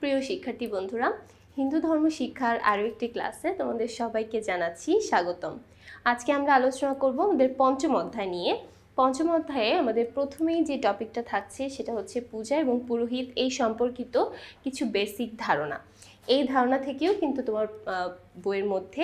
প্রিয় শিক্ষার্থী বন্ধুরা, হিন্দু ধর্ম শিক্ষার আরও একটি ক্লাসে তোমাদের সবাইকে জানাচ্ছি স্বাগতম। আজকে আমরা আলোচনা করব আমাদের পঞ্চম অধ্যায় নিয়ে। পঞ্চম অধ্যায়ে আমাদের প্রথমেই যে টপিকটা থাকছে সেটা হচ্ছে পূজা এবং পুরোহিত এই সম্পর্কিত কিছু বেসিক ধারণা। এই ধারণা থেকেও কিন্তু তোমার বইয়ের মধ্যে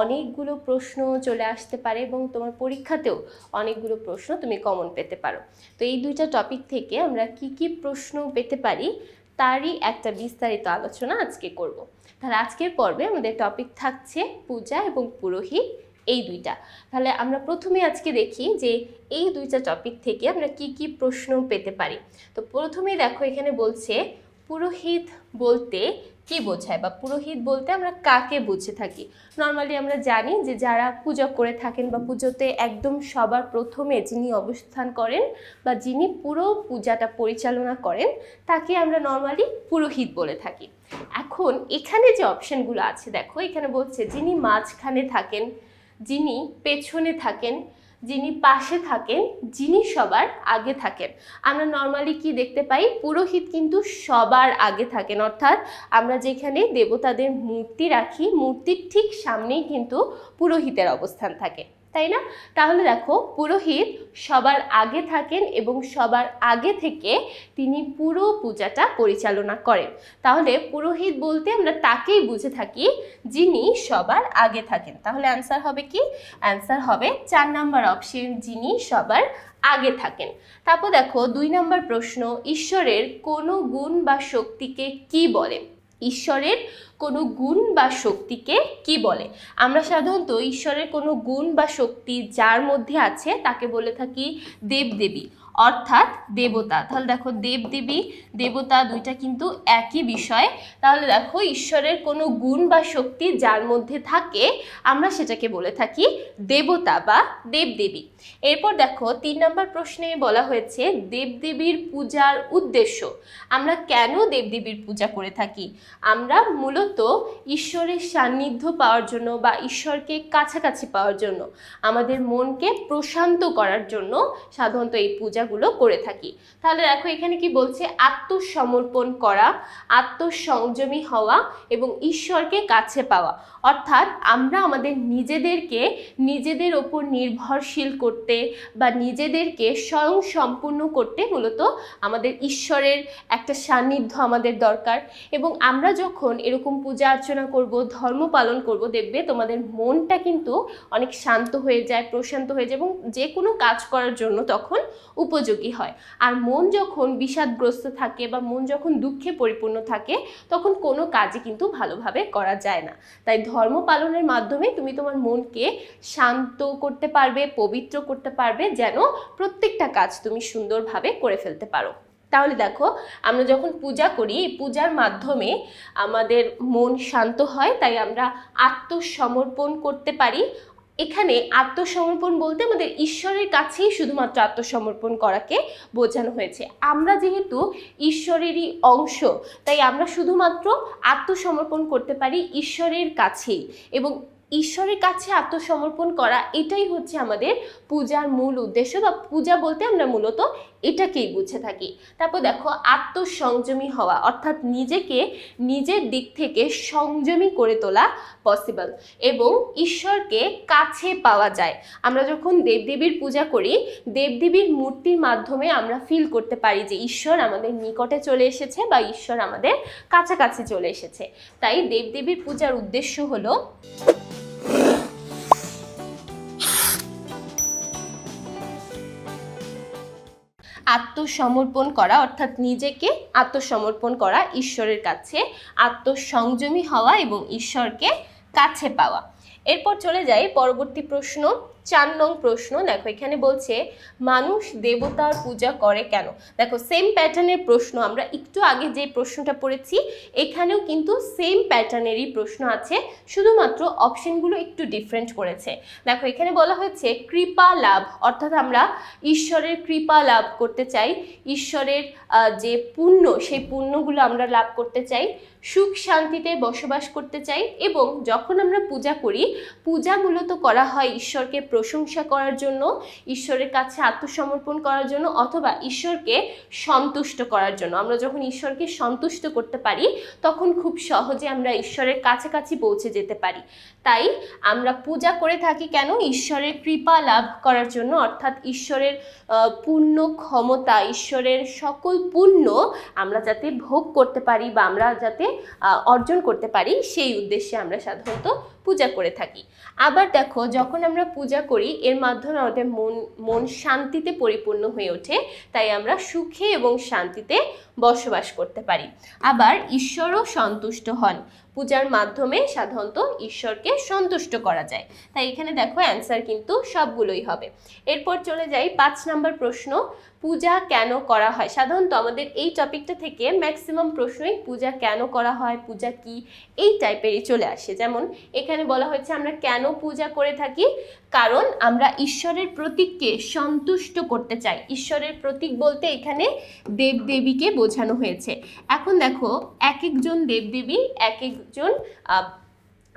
অনেকগুলো প্রশ্ন চলে আসতে পারে এবং তোমার পরীক্ষাতেও অনেকগুলো প্রশ্ন তুমি কমন পেতে পারো। তো এই দুইটা টপিক থেকে আমরা কি কি প্রশ্ন পেতে পারি তারই একটা বিস্তারিত আলোচনা আজকে করব। তাহলে আজকের পর্বে আমাদের টপিক থাকছে পূজা এবং পুরোহিত এই দুইটা। তাহলে আমরা প্রথমে আজকে দেখি যে এই দুইটা টপিক থেকে আমরা কি কি প্রশ্ন পেতে পারি। তো প্রথমে দেখো এখানে বলছে পুরোহিত বলতে কি বোঝায় বা পুরোহিত বলতে আমরা কাকে বুঝে থাকি? নর্মালি আমরা জানি যে যারা পূজা করে থাকেন বা পুজোতে একদম সবার প্রথমে যিনি অবস্থান করেন বা যিনি পুরো পূজাটা পরিচালনা করেন, তাকে আমরা নর্মালি পুরোহিত বলে থাকি। এখন এখানে যে অপশনগুলো আছে, দেখো, এখানে বলছে যিনি মাঝখানে থাকেন, যিনি পেছনে থাকেন যিনি পাশে থাকেন, যিনি সবার আগে থাকেন। আমরা নর্মালি কি দেখতে পাই? পুরোহিত কিন্তু সবার আগে থাকেন। অর্থাৎ আমরা যেখানে দেবতাদের মূর্তি রাখি, মূর্তির ঠিক সামনেই কিন্তু পুরোহিতের অবস্থান থাকে। তাই না? তাহলে দেখো, পুরোহিত সবার আগে থাকেন এবং সবার আগে থেকে তিনি পুরো পূজাটা পরিচালনা করেন। তাহলে পুরোহিত বলতে আমরা তাকেই বুঝে থাকি যিনি সবার আগে থাকেন। তাহলে অ্যান্সার হবে কি? অ্যান্সার হবে চার নাম্বার অপশন যিনি সবার আগে থাকেন। তারপর দেখো, দুই নাম্বার প্রশ্ন, ঈশ্বরের কোনো গুণ বা শক্তিকে কি বলে? ঈশ্বরের কোনো গুণ বা শক্তিকে কি বলে? আমরা সাধারণত ঈশ্বরের কোনো গুণ বা শক্তি যার মধ্যে আছে তাকে বলে থাকি দেবদেবী। অর্থাৎ দেবতা। তাহলে দেখো দেবদেবী, দেবতা দুইটা কিন্তু একই বিষয়। তাহলে দেখো ঈশ্বরের কোনো গুণ বা শক্তি যার মধ্যে থাকে, আমরা সেটাকে বলে থাকি দেবতা বা দেবদেবী। এরপর দেখো তিন নম্বর প্রশ্নে বলা হয়েছে দেবদেবীর পূজার উদ্দেশ্য। আমরা কেন দেবদেবীর পূজা করে থাকি? আমরা মূলত ঈশ্বরের সান্নিধ্য পাওয়ার জন্য বা ঈশ্বরকে কাছাকাছি পাওয়ার জন্য, আমাদের মনকে প্রশান্ত করার জন্য সাধারণত এই পূজাগুলো করে থাকি। তাহলে দেখো এখানে কি বলছে, আত্মসমর্পণ করা, আত্মসংযমী হওয়া এবং ঈশ্বরকে কাছে পাওয়া। অর্থাৎ আমরা আমাদের নিজেদেরকে নিজেদের ওপর নির্ভরশীল করতে বা নিজেদেরকে স্বয়ং সম্পূর্ণ করতে মূলত আমাদের ঈশ্বরের একটা সান্নিধ্য আমাদের দরকার। এবং আমরা যখন এরকম পূজা অর্চনা করব, ধর্ম পালন করব, দেখবে তোমাদের মনটা কিন্তু অনেক শান্ত হয়ে যায়, প্রশান্ত হয়ে যায় এবং যে কোনো কাজ করার জন্য তখন উপযোগী হয়। আর মন যখন বিষাদগ্রস্ত থাকে বা মন যখন দুঃখে পরিপূর্ণ থাকে, তখন কোনো কাজই কিন্তু ভালোভাবে করা যায় না। তাই ধর্ম পালনের মাধ্যমে তুমি তোমার মনকে শান্ত করতে পারবে, পবিত্র করতে পারবে, যেন প্রত্যেকটা কাজ তুমি সুন্দরভাবে করে ফেলতে পারো। তাহলে দেখো, আমরা যখন পূজা করি পূজার মাধ্যমে আমাদের মন শান্ত হয়, তাই আমরা আত্মসমর্পণ করতে পারি এখানে আত্মসমর্পণ বলতে আমাদের ঈশ্বরের কাছেই শুধুমাত্র আত্মসমর্পণ করাকে বোঝানো হয়েছে। আমরা যেহেতু ঈশ্বরেরই অংশ, তাই আমরা শুধুমাত্র আত্মসমর্পণ করতে পারি ঈশ্বরের কাছেই এবং ঈশ্বরের কাছে আত্মসমর্পণ করা এটাই হচ্ছে আমাদের পূজার মূল উদ্দেশ্য বা পূজা বলতে আমরা মূলত এটাকেই বুঝে থাকি। তারপর দেখো, আত্মসংযমী হওয়া, অর্থাৎ নিজেকে নিজের দিক থেকে সংযমী করে তোলা পসিবল এবং ঈশ্বরকে কাছে পাওয়া যায়। আমরা যখন দেবদেবীর পূজা করি, দেবদেবীর মূর্তির মাধ্যমে আমরা ফিল করতে পারি যে ঈশ্বর আমাদের নিকটে চলে এসেছে বা ঈশ্বর আমাদের কাছাকাছি চলে এসেছে। তাই দেবদেবীর পূজার উদ্দেশ্য হলো আত্মসমর্পণ করা, অর্থাৎ নিজেকে আত্মসমর্পণ করা, ঈশ্বরের কাছে আত্মসংযমী হওয়া এবং ঈশ্বরকে কাছে পাওয়া। এরপর চলে যাই পরবর্তী প্রশ্ন। চার নং প্রশ্ন। দেখো, এখানে বলছে, মানুষ দেবতার পূজা করে কেন? দেখো সেম প্যাটার্নের প্রশ্ন আমরা একটু আগে যে প্রশ্নটা পড়েছি, এখানেও কিন্তু সেম প্যাটার্নেরই প্রশ্ন আছে, শুধুমাত্র অপশনগুলো একটু ডিফারেন্ট করেছে। দেখো, এখানে বলা হয়েছে, কৃপা লাভ। অর্থাৎ আমরা ঈশ্বরের কৃপা লাভ করতে চাই, ঈশ্বরের যে পুণ্য, সেই পুণ্যগুলো আমরা লাভ করতে চাই, সুখ শান্তিতে বসবাস করতে চাই এবং যখন আমরা পূজা করি, পূজা মূলত করা হয় ঈশ্বরকে প্রশংসা করার জন্য, ঈশ্বরের কাছে আত্মসমর্পণ করার জন্য অথবা ঈশ্বরকে সন্তুষ্ট করার জন্য। আমরা যখন ঈশ্বরকে সন্তুষ্ট করতে পারি, তখন খুব সহজে আমরা ঈশ্বরের কাছাকাছি পৌঁছে যেতে পারি। তাই আমরা পূজা করে থাকি কেন? ঈশ্বরের কৃপা লাভ করার জন্য। অর্থাৎ ঈশ্বরের পূর্ণ ক্ষমতা, ঈশ্বরের সকল পুণ্য আমরা যাতে ভোগ করতে পারি বা আমরা যাতে অর্জন করতে পারি, সেই উদ্দেশ্যে আমরা সাধারণত পূজা করে থাকি। আবার দেখো, যখন আমরা পূজা করি, এর মাধ্যমে আমাদের মন মন শান্তিতে পরিপূর্ণ হয়ে ওঠে, তাই আমরা সুখে এবং শান্তিতে বসবাস করতে পারি। আবার ঈশ্বরও সন্তুষ্ট হন। পূজার মাধ্যমে সাধারণত ঈশ্বরকে সন্তুষ্ট করা যায়। তাই এখানে দেখো অ্যান্সার কিন্তু সবগুলোই হবে। এরপর চলে যাই পাঁচ নাম্বার প্রশ্ন। পূজা কেন করা হয়? সাধারণত আমাদের এই টপিকটা থেকে ম্যাক্সিমাম প্রশ্নই পূজা কেন করা হয়, পূজা কি? এই টাইপেরই চলে আসে। যেমন এখানে বলা হয়েছে আমরা কেন পূজা করে থাকি? কারণ আমরা ঈশ্বরের প্রতীককে সন্তুষ্ট করতে চাই। ঈশ্বরের প্রতীক বলতে এখানে দেবদেবীকে বোঝানো হয়েছে। এখন দেখো, এক একজন দেবদেবী, এক একজন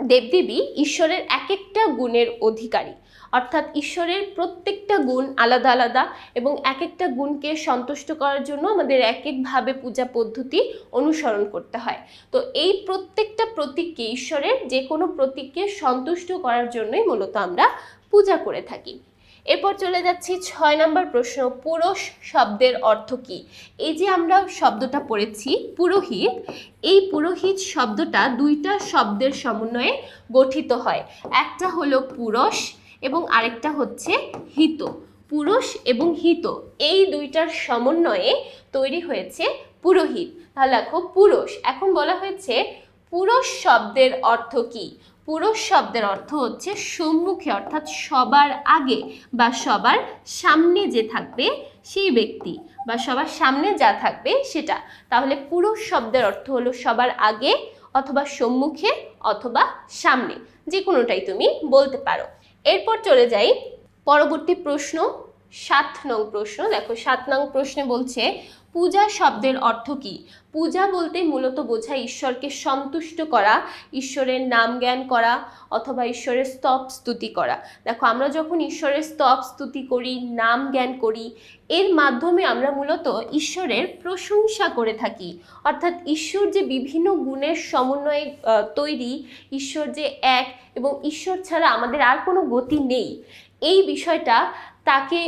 দেবদেবী ঈশ্বরের এক একটা গুণের অধিকারী। অর্থাৎ ঈশ্বরের প্রত্যেকটা গুণ আলাদা আলাদা এবং এক একটা গুণকে সন্তুষ্ট করার জন্য আমাদের এক একভাবে পূজা পদ্ধতি অনুসরণ করতে হয়। তো এই প্রত্যেকটা প্রতীককে ঈশ্বরের যে কোনো প্রতীককে সন্তুষ্ট করার জন্যই মূলত আমরা পূজা করে থাকি। এরপর চলে যাচ্ছি ছয় নম্বর প্রশ্ন, পুরুষ শব্দের অর্থ কি? এই যে আমরা শব্দটা পড়েছি, পুরোহিত, এই পুরোহিত শব্দটা দুইটা শব্দের সমন্বয়ে গঠিত হয়। একটা হলো পুরুষ এবং আরেকটা হচ্ছে হিত। পুরুষ এবং হিত, এই দুইটার সমন্বয়ে তৈরি হয়েছে পুরোহিত। তাহলে দেখো, পুরুষ, এখন বলা হয়েছে পুরুষ শব্দের অর্থ কী? পুরুষ শব্দের অর্থ হচ্ছে সম্মুখে, অর্থাৎ সবার আগে বা সবার সামনে যে থাকবে সেই ব্যক্তি বা সবার সামনে যা থাকবে সেটা। তাহলে পুরুষ শব্দের অর্থ হলো সবার আগে অথবা সম্মুখে অথবা সামনে। যে কোনোটাই তুমি বলতে পারো। এরপর চলে যাই পরবর্তী প্রশ্ন। সাত নং প্রশ্ন। দেখো, সাত নং প্রশ্নে বলছে, পূজা শব্দের অর্থ কি? পূজা বলতে মূলত বোঝায় ঈশ্বরকে সন্তুষ্ট করা, ঈশ্বরের নাম জ্ঞান করা, অথবা ঈশ্বরের স্তব স্তুতি করা। দেখো, আমরা যখন ঈশ্বরের স্তব স্তুতি করি, নাম জ্ঞান করি, এর মাধ্যমে আমরা মূলত ঈশ্বরের প্রশংসা করে থাকি। অর্থাৎ ঈশ্বর যে বিভিন্ন গুণের সমন্বয়ে তৈরি, ঈশ্বর যে এক এবং ঈশ্বর ছাড়া আমাদের আর কোনো গতি নেই। এই বিষয়টা তাকে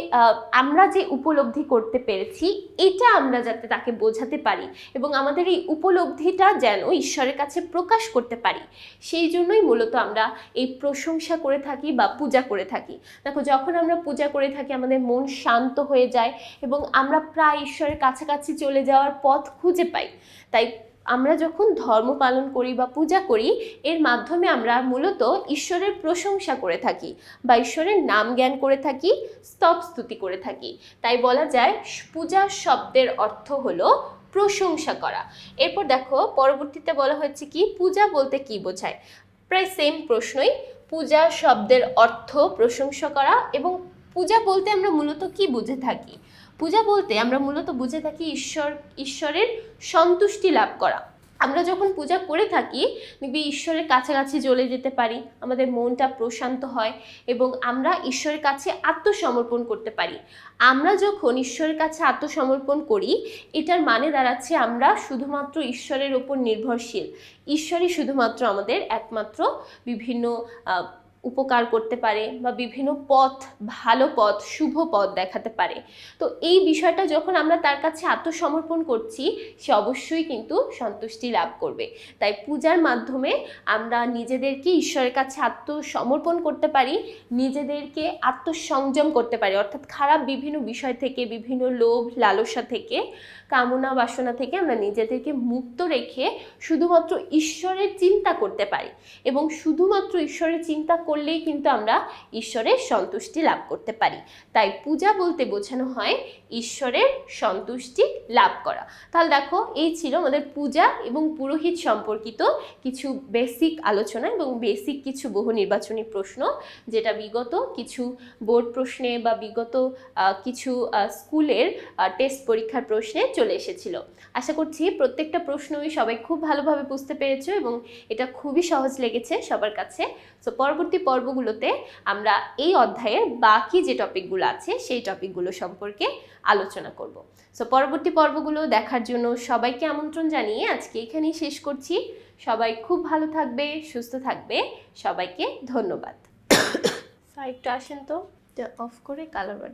আমরা যে উপলব্ধি করতে পেরেছি, এটা আমরা যাতে তাকে বোঝাতে পারি এবং আমাদের এই উপলব্ধিটা যেন ঈশ্বরের কাছে প্রকাশ করতে পারি। সেই জন্যই মূলত আমরা এই প্রশংসা করে থাকি বা পূজা করে থাকি। দেখো, যখন আমরা পূজা করে থাকি, আমাদের মন শান্ত হয়ে যায় এবং আমরা প্রায় ঈশ্বরের কাছাকাছি চলে যাওয়ার পথ খুঁজে পাই। তাই আমরা যখন ধর্ম পালন করি বা পূজা করি, এর মাধ্যমে আমরা মূলত ঈশ্বরের প্রশংসা করে থাকি বা ঈশ্বরের নাম জ্ঞান করে থাকি, স্তব স্তুতি করে থাকি। তাই বলা যায়, পূজা শব্দের অর্থ হলো প্রশংসা করা। এরপর দেখো, পরবর্তীতে বলা হয়েছে কি, পূজা বলতে কি বোঝায়? প্রায় সেম প্রশ্নই, পূজা শব্দের অর্থ প্রশংসা করা এবং পূজা বলতে আমরা মূলত কি বুঝে থাকি? পূজা বলতে আমরা মূলত বুঝে থাকি ঈশ্বর, ঈশ্বরের সন্তুষ্টি লাভ করা। আমরা যখন পূজা করে থাকি দেখবি ঈশ্বরের কাছাকাছি চলে যেতে পারি, আমাদের মনটা প্রশান্ত হয় এবং আমরা ঈশ্বরের কাছে আত্মসমর্পণ করতে পারি। আমরা যখন ঈশ্বরের কাছে আত্মসমর্পণ করি, এটার মানে দাঁড়াচ্ছে আমরা শুধুমাত্র ঈশ্বরের ওপর নির্ভরশীল। ঈশ্বরই শুধুমাত্র আমাদের একমাত্র বিভিন্ন উপকার করতে পারে বা বিভিন্ন পথ, ভালো পথ, শুভ পথ দেখাতে পারে। তো এই বিষয়টা যখন আমরা তার কাছে আত্মসমর্পণ করছি, সে অবশ্যই কিন্তু সন্তুষ্টি লাভ করবে। তাই পূজার মাধ্যমে আমরা নিজেদেরকে ঈশ্বরের কাছে আত্মসমর্পণ করতে পারি, নিজেদেরকে আত্মসংযম করতে পারি। অর্থাৎ খারাপ বিভিন্ন বিষয় থেকে, বিভিন্ন লোভ, লালসা থেকে কামনা বাসনা থেকে আমরা নিজেদেরকে মুক্ত রেখে শুধুমাত্র ঈশ্বরের চিন্তা করতে পারি এবং শুধুমাত্র ঈশ্বরের চিন্তা করলেই কিন্তু আমরা ঈশ্বরের সন্তুষ্টি লাভ করতে পারি। তাই পূজা বলতে বোঝানো হয় ঈশ্বরের সন্তুষ্টি লাভ করা। তাহলে দেখো, এই ছিল আমাদের পূজা এবং পুরোহিত সম্পর্কিত কিছু বেসিক আলোচনা এবং বেসিক কিছু বহু নির্বাচনী প্রশ্ন, যেটা বিগত কিছু বোর্ড প্রশ্নে বা বিগত কিছু স্কুলের টেস্ট পরীক্ষার প্রশ্নে চলে এসেছিল। আশা করছি প্রত্যেকটা প্রশ্নই সবাই খুব ভালোভাবে বুঝতে পেরেছ এবং এটা খুবই সহজ লেগেছে সবার কাছে। সো পরবর্তী পর্বগুলোতে আমরা এই অধ্যায়ের বাকি যে টপিকগুলো আছে, সেই টপিকগুলো সম্পর্কে আলোচনা করব। সো পরবর্তী পর্বগুলো দেখার জন্য সবাইকে আমন্ত্রণ জানিয়ে আজকে এখানেই শেষ করছি। সবাই খুব ভালো থাকবে, সুস্থ থাকবে। সবাইকে ধন্যবাদ। একটু আসেন তো অফ করে কালার বার